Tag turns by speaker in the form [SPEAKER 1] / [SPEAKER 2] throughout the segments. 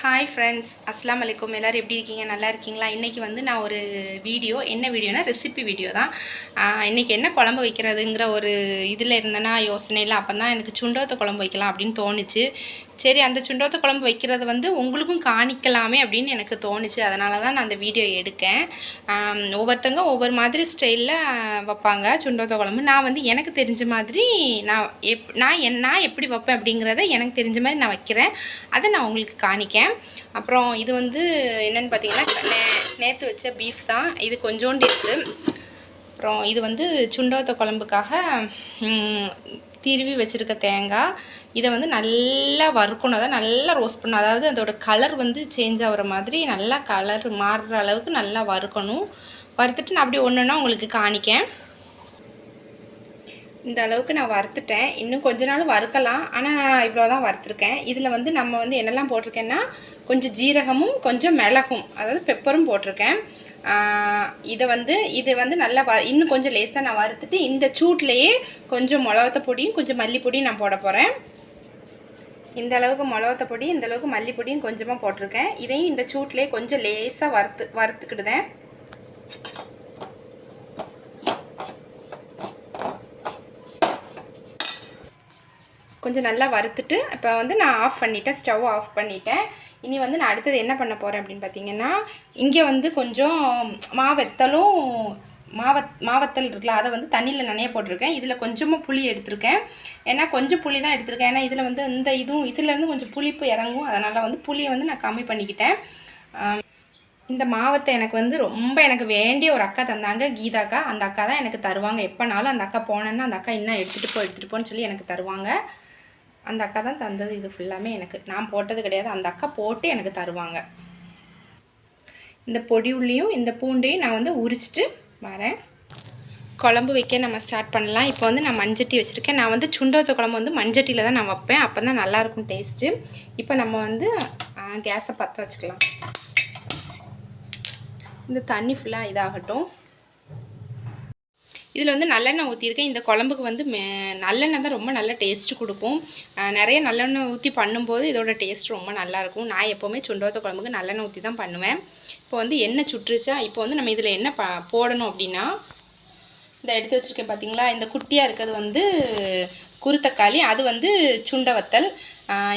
[SPEAKER 1] hi friends அஸ்லாம் வலைக்கம் எல்லோரும் எப்படி இருக்கீங்க நல்லா இருக்கீங்களா இன்றைக்கி வந்து நான் ஒரு வீடியோ என்ன வீடியோனா ரெசிபி வீடியோ தான் இன்றைக்கி என்ன குழம்பு வைக்கிறதுங்கிற ஒரு இதில் இருந்தேன்னா யோசனையில் அப்போ தான் எனக்கு சுண்டோத்த குழம்பு வைக்கலாம் அப்படின்னு தோணுச்சு சரி அந்த சுண்டோத்த குழம்பு வைக்கிறது வந்து உங்களுக்கும் காணிக்கலாமே அப்படின்னு எனக்கு தோணுச்சு அதனால தான் நான் அந்த வீடியோ எடுக்கேன் ஒவ்வொருத்தங்க ஒவ்வொரு மாதிரி ஸ்டைலில் வைப்பாங்க சுண்டோத்த குழம்பு நான் வந்து எனக்கு தெரிஞ்ச மாதிரி நான் எப் நான் என் நான் எப்படி வைப்பேன் அப்படிங்கிறத எனக்கு தெரிஞ்ச மாதிரி நான் வைக்கிறேன் அதை நான் உங்களுக்கு காணிக்கேன் அப்புறம் இது வந்து என்னென்னு பார்த்தீங்கன்னா நே நேற்று வச்ச பீஃப் தான் இது கொஞ்சோண்டு இருக்குது அப்புறம் இது வந்து சுண்டோத்த குழம்புக்காக திருவி வச்சுருக்க தேங்காய் இதை வந்து நல்லா வறுக்கணும் அதாவது நல்லா ரோஸ்ட் பண்ணணும் அதாவது அதோட கலர் வந்து சேஞ்ச் ஆகிற மாதிரி நல்லா கலர் மாறுற அளவுக்கு நல்லா வறுக்கணும் வறுத்துட்டு நான் அப்படி ஒன்றுனா உங்களுக்கு காணிக்கேன் இந்த அளவுக்கு நான் வறுத்துட்டேன் இன்னும் கொஞ்ச நாள் வறுக்கலாம் ஆனால் நான் இவ்வளோ தான் வறுத்துருக்கேன் இதில் வந்து நம்ம வந்து என்னெல்லாம் போட்டிருக்கேன்னா கொஞ்சம் ஜீரகமும் கொஞ்சம் மிளகும் அதாவது பெப்பரும் போட்டிருக்கேன் இதை வந்து இது வந்து நல்லா வ இன்னும் கொஞ்சம் லேசாக நான் வறுத்துட்டு இந்த சூட்லேயே கொஞ்சம் மிளகத்த பொடியும் கொஞ்சம் மல்லிப்பொடியும் நான் போட போகிறேன் இந்த அளவுக்கு மிளகத்த பொடி இந்த அளவுக்கு மல்லிப்பொடியும் கொஞ்சமாக போட்டிருக்கேன் இதையும் இந்த சூட்லேயே கொஞ்சம் லேசாக வறுத்து வறுத்துக்கிடுதேன் கொஞ்சம் நல்லா வறுத்துட்டு இப்போ வந்து நான் ஆஃப் பண்ணிட்டேன் ஸ்டவ் ஆஃப் பண்ணிட்டேன் இனி வந்து நான் அடுத்தது என்ன பண்ண போகிறேன் அப்படின்னு பார்த்தீங்கன்னா இங்கே வந்து கொஞ்சம் மாவெத்தலும் மாவத் மாவத்தல் இருக்குல்ல அதை வந்து தண்ணியில் நினைய போட்டிருக்கேன் இதில் கொஞ்சமாக புளி எடுத்திருக்கேன் ஏன்னா கொஞ்சம் புளி தான் எடுத்திருக்கேன் ஏன்னா இதில் வந்து இந்த இதுவும் இதுலேருந்து கொஞ்சம் புளிப்பு இறங்கும் அதனால் வந்து புளியை வந்து நான் கம்மி பண்ணிக்கிட்டேன் இந்த மாவத்தை எனக்கு வந்து ரொம்ப எனக்கு வேண்டிய ஒரு அக்கா தந்தாங்க கீதா அக்கா அந்த அக்கா தான் எனக்கு தருவாங்க எப்போனாலும் அந்த அக்கா போனேன்னா அந்த அக்கா இன்னும் எடுத்துகிட்டு போ எடுத்துகிட்டு போன்னு சொல்லி எனக்கு தருவாங்க அந்த அக்கா தான் தந்தது இது ஃபுல்லாமே எனக்கு நான் போட்டது கிடையாது அந்த அக்கா போட்டு எனக்கு தருவாங்க இந்த பொடி உள்ளியும் இந்த பூண்டையும் நான் வந்து உரிச்சிட்டு வரேன் குழம்பு வைக்க நம்ம ஸ்டார்ட் பண்ணலாம் இப்போ வந்து நான் மஞ்சட்டி வச்சுருக்கேன் நான் வந்து சுண்டவத்த குழம்பு வந்து மஞ்சட்டியில் தான் நான் வைப்பேன் அப்போ தான் நல்லாயிருக்கும் டேஸ்ட்டு இப்போ நம்ம வந்து கேஸை பற்ற வச்சுக்கலாம் இந்த தண்ணி ஃபுல்லாக இதாகட்டும் இதில் வந்து நல்லெண்ணெய் ஊற்றியிருக்கேன் இந்த குழம்புக்கு வந்து நல்லெண்ணெய் தான் ரொம்ப நல்ல டேஸ்ட் கொடுக்கும் நிறைய நல்லெண்ணெய் ஊற்றி பண்ணும்போது இதோட டேஸ்ட் ரொம்ப நல்லாயிருக்கும் நான் எப்போவுமே சுண்டோத்த குழம்புக்கு நல்லெண்ணெய் ஊற்றி தான் பண்ணுவேன் இப்போ வந்து எண்ணெய் சுற்றுச்சா இப்போ வந்து நம்ம இதில் என்ன போடணும் அப்படின்னா இந்த எடுத்து வச்சுருக்கேன் பார்த்தீங்களா இந்த குட்டியாக இருக்கிறது வந்து குருத்தக்காளி அது வந்து சுண்டவத்தல்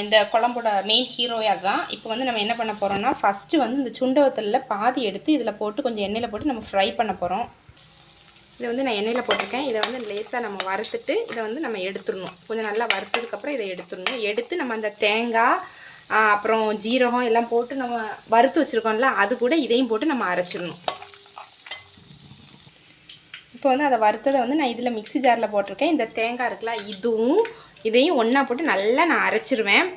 [SPEAKER 1] இந்த குழம்போட மெயின் ஹீரோயாக அதுதான் இப்போ வந்து நம்ம என்ன பண்ண போகிறோம்னா ஃபஸ்ட்டு வந்து இந்த சுண்டவத்தலில் பாதி எடுத்து இதில் போட்டு கொஞ்சம் எண்ணெயில் போட்டு நம்ம ஃப்ரை பண்ண போகிறோம் இதை வந்து நான் எண்ணெயில் போட்டிருக்கேன் இதை வந்து லேஸாக நம்ம வறுத்துட்டு இதை வந்து நம்ம எடுத்துடணும் கொஞ்சம் நல்லா வறுத்ததுக்கப்புறம் இதை எடுத்துடணும் எடுத்து நம்ம அந்த தேங்காய் அப்புறம் ஜீரகம் எல்லாம் போட்டு நம்ம வறுத்து வச்சுருக்கோம்ல அது கூட இதையும் போட்டு நம்ம அரைச்சிடணும் இப்போ வந்து அதை வறுத்ததை வந்து நான் இதில் மிக்சி ஜாரில் போட்டிருக்கேன் இந்த தேங்காய் இருக்குல்ல இதுவும் இதையும் ஒன்றா போட்டு நல்லா நான் அரைச்சிருவேன்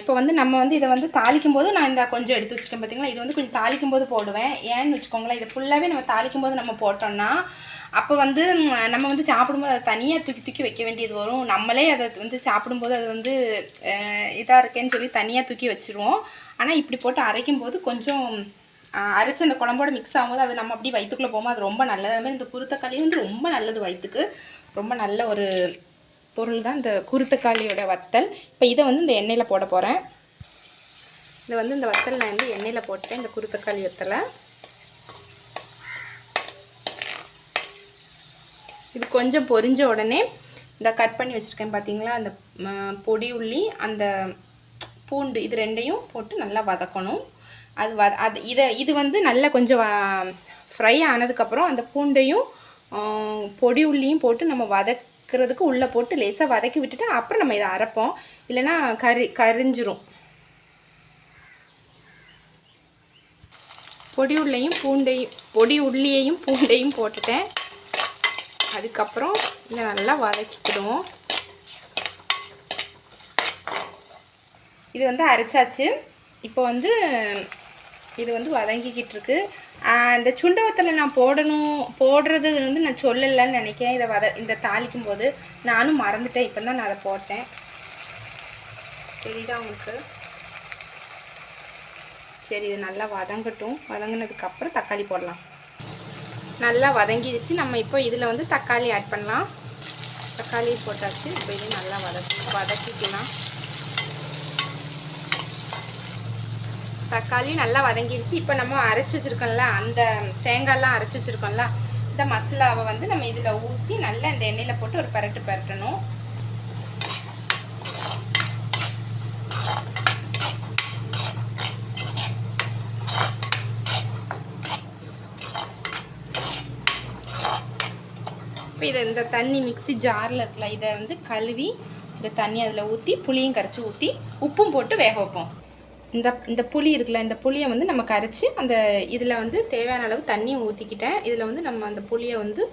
[SPEAKER 1] இப்போ வந்து நம்ம வந்து இதை வந்து தாளிக்கும் போது நான் இந்த கொஞ்சம் எடுத்து வச்சுருக்கேன் பார்த்திங்களா இது வந்து கொஞ்சம் தாளிக்கும் போது போடுவேன் ஏன்னு வச்சுக்கோங்களேன் இதை ஃபுல்லாகவே நம்ம தாளிக்கும் போது நம்ம போட்டோம்னா அப்போ வந்து நம்ம வந்து சாப்பிடும்போது அதை தனியாக தூக்கி தூக்கி வைக்க வேண்டியது வரும் நம்மளே அதை வந்து சாப்பிடும்போது அது வந்து இதாக இருக்கேன்னு சொல்லி தனியாக தூக்கி வச்சுருவோம் ஆனால் இப்படி போட்டு அரைக்கும் போது கொஞ்சம் அரைச்சி அந்த குழம்போட மிக்ஸ் ஆகும்போது அது நம்ம அப்படி வயிற்றுக்குள்ளே போகும்போது அது ரொம்ப நல்லது அதுமாதிரி இந்த குருத்தக்காளி வந்து ரொம்ப நல்லது வயிற்றுக்கு ரொம்ப நல்ல ஒரு பொருள் தான் இந்த குருத்தக்காளியோட வத்தல் இப்போ இதை வந்து இந்த எண்ணெயில் போட போகிறேன் இதை வந்து இந்த வத்தல் நான் வந்து எண்ணெயில் போட்டேன் இந்த குருத்தக்காளி வத்தலை இது கொஞ்சம் பொரிஞ்ச உடனே இந்த கட் பண்ணி வச்சுருக்கேன் பார்த்தீங்களா அந்த பொடி உள்ளி அந்த பூண்டு இது ரெண்டையும் போட்டு நல்லா வதக்கணும் அது வத அது இதை இது வந்து நல்லா கொஞ்சம் ஃப்ரை ஆனதுக்கப்புறம் அந்த பூண்டையும் பொடி உள்ளியும் போட்டு நம்ம வதக்கிறதுக்கு உள்ளே போட்டு லேசாக வதக்கி விட்டுட்டு அப்புறம் நம்ம இதை அரைப்போம் இல்லைன்னா கரி கரிஞ்சிரும் பொடி உள்ளையும் பூண்டையும் பொடி உள்ளியையும் பூண்டையும் போட்டுட்டேன் அதுக்கப்புறம் இதை நல்லா வதக்கிக்கிடுவோம் இது வந்து அரைச்சாச்சு இப்போ வந்து இது வந்து வதங்கிக்கிட்டு இருக்கு இந்த சுண்டவத்தில் நான் போடணும் போடுறது வந்து நான் சொல்லலைன்னு நினைக்கிறேன் இதை வத இந்த தாளிக்கும் போது நானும் மறந்துட்டேன் இப்போ தான் நான் அதை போட்டேன் தெரியுதா உங்களுக்கு சரி இது நல்லா வதங்கட்டும் வதங்கினதுக்கப்புறம் தக்காளி போடலாம் நல்லா வதங்கிடுச்சு நம்ம இப்போ இதில் வந்து தக்காளி ஆட் பண்ணலாம் தக்காளி போட்டாச்சு இப்போ இது நல்லா வத வதக்கிக்கலாம் தக்காளி நல்லா வதங்கிடுச்சு இப்போ நம்ம அரைச்சி வச்சுருக்கோம்ல அந்த தேங்காயெலாம் அரைச்சி வச்சுருக்கோம்ல இந்த மசாலாவை வந்து நம்ம இதில் ஊற்றி நல்லா இந்த எண்ணெயில் போட்டு ஒரு பரட்டு பரட்டணும் இப்போ இதை இந்த தண்ணி மிக்சி ஜாரில் இருக்கல இதை வந்து கழுவி இந்த தண்ணி அதில் ஊற்றி புளியும் கரைச்சி ஊற்றி உப்பும் போட்டு வேக வைப்போம் இந்த இந்த புளி இருக்குல்ல இந்த புளியை வந்து நம்ம கரைச்சி அந்த இதில் வந்து தேவையான அளவு தண்ணியை ஊற்றிக்கிட்டேன் இதில் வந்து நம்ம அந்த புளியை வந்து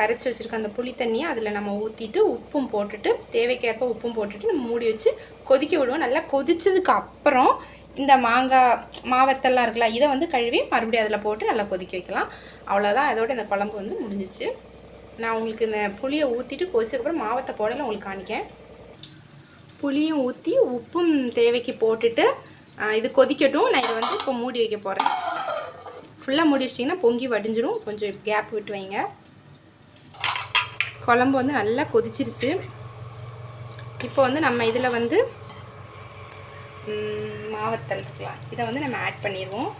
[SPEAKER 1] கரைச்சி வச்சுருக்க அந்த புளி தண்ணியை அதில் நம்ம ஊற்றிட்டு உப்பும் போட்டுட்டு தேவைக்கேற்ப உப்பும் போட்டுட்டு நம்ம மூடி வச்சு கொதிக்க விடுவோம் நல்லா கொதித்ததுக்கு அப்புறம் இந்த மாங்காய் மாவத்தெல்லாம் இருக்குல்ல இதை வந்து கழுவி மறுபடியும் அதில் போட்டு நல்லா கொதிக்க வைக்கலாம் அவ்வளோதான் அதோட இந்த குழம்பு வந்து முடிஞ்சிச்சு நான் உங்களுக்கு இந்த புளியை ஊற்றிட்டு கொதிச்சதுக்கப்புறம் மாவத்தை போடல உங்களுக்கு காணிக்கேன் புளியும் ஊற்றி உப்பும் தேவைக்கு போட்டுட்டு இது கொதிக்கட்டும் நான் இதை வந்து இப்போ மூடி வைக்க போகிறேன் ஃபுல்லாக மூடி பொங்கி வடிஞ்சிடும் கொஞ்சம் கேப் விட்டு வைங்க குழம்பு வந்து நல்லா கொதிச்சிருச்சு இப்போ வந்து நம்ம இதில் வந்து மாவத்தல் இருக்கலாம் இதை வந்து நம்ம ஆட் பண்ணிடுவோம்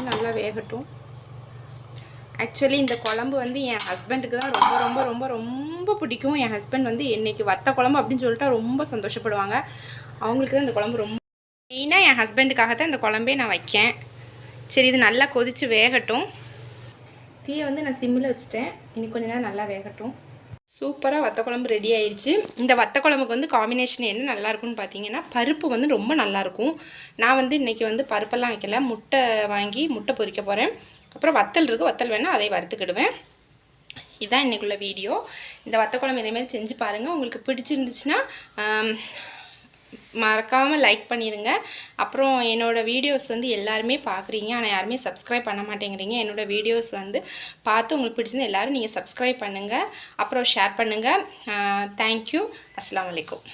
[SPEAKER 1] வந்து நல்லா வேகட்டும் ஆக்சுவலி இந்த குழம்பு வந்து என் ஹஸ்பண்டுக்கு தான் ரொம்ப ரொம்ப ரொம்ப ரொம்ப பிடிக்கும் என் ஹஸ்பண்ட் வந்து என்னைக்கு வத்த குழம்பு அப்படின்னு சொல்லிட்டு ரொம்ப சந்தோஷப்படுவாங்க அவங்களுக்கு தான் இந்த குழம்பு ரொம்ப மெயினாக என் ஹஸ்பண்டுக்காக தான் இந்த குழம்பே நான் வைக்கேன் சரி இது நல்லா கொதித்து வேகட்டும் தீயை வந்து நான் சிம்மில் வச்சுட்டேன் இன்னும் கொஞ்சம் நேரம் நல்லா வேகட்டும் சூப்பராக வத்த குழம்பு ரெடி ஆயிடுச்சு இந்த வத்த குழம்புக்கு வந்து காம்பினேஷன் என்ன நல்லாயிருக்குன்னு பார்த்தீங்கன்னா பருப்பு வந்து ரொம்ப நல்லாயிருக்கும் நான் வந்து இன்றைக்கி வந்து பருப்பெல்லாம் வைக்கல முட்டை வாங்கி முட்டை பொறிக்க போகிறேன் அப்புறம் வத்தல் இருக்குது வத்தல் வேணால் அதை வறுத்துக்கிடுவேன் இதுதான் இன்றைக்குள்ள வீடியோ இந்த வத்த குழம்பு இதேமாரி செஞ்சு பாருங்கள் உங்களுக்கு பிடிச்சிருந்துச்சுன்னா மறக்காமல் லைக் பண்ணிடுங்க அப்புறம் என்னோடய வீடியோஸ் வந்து எல்லாருமே பார்க்குறீங்க ஆனால் யாருமே சப்ஸ்கிரைப் பண்ண மாட்டேங்கிறீங்க என்னோடய வீடியோஸ் வந்து பார்த்து உங்களுக்கு பிடிச்சிருந்து எல்லோரும் நீங்கள் சப்ஸ்கிரைப் பண்ணுங்கள் அப்புறம் ஷேர் பண்ணுங்கள் தேங்க்யூ அஸ்லாம் வலைக்கம்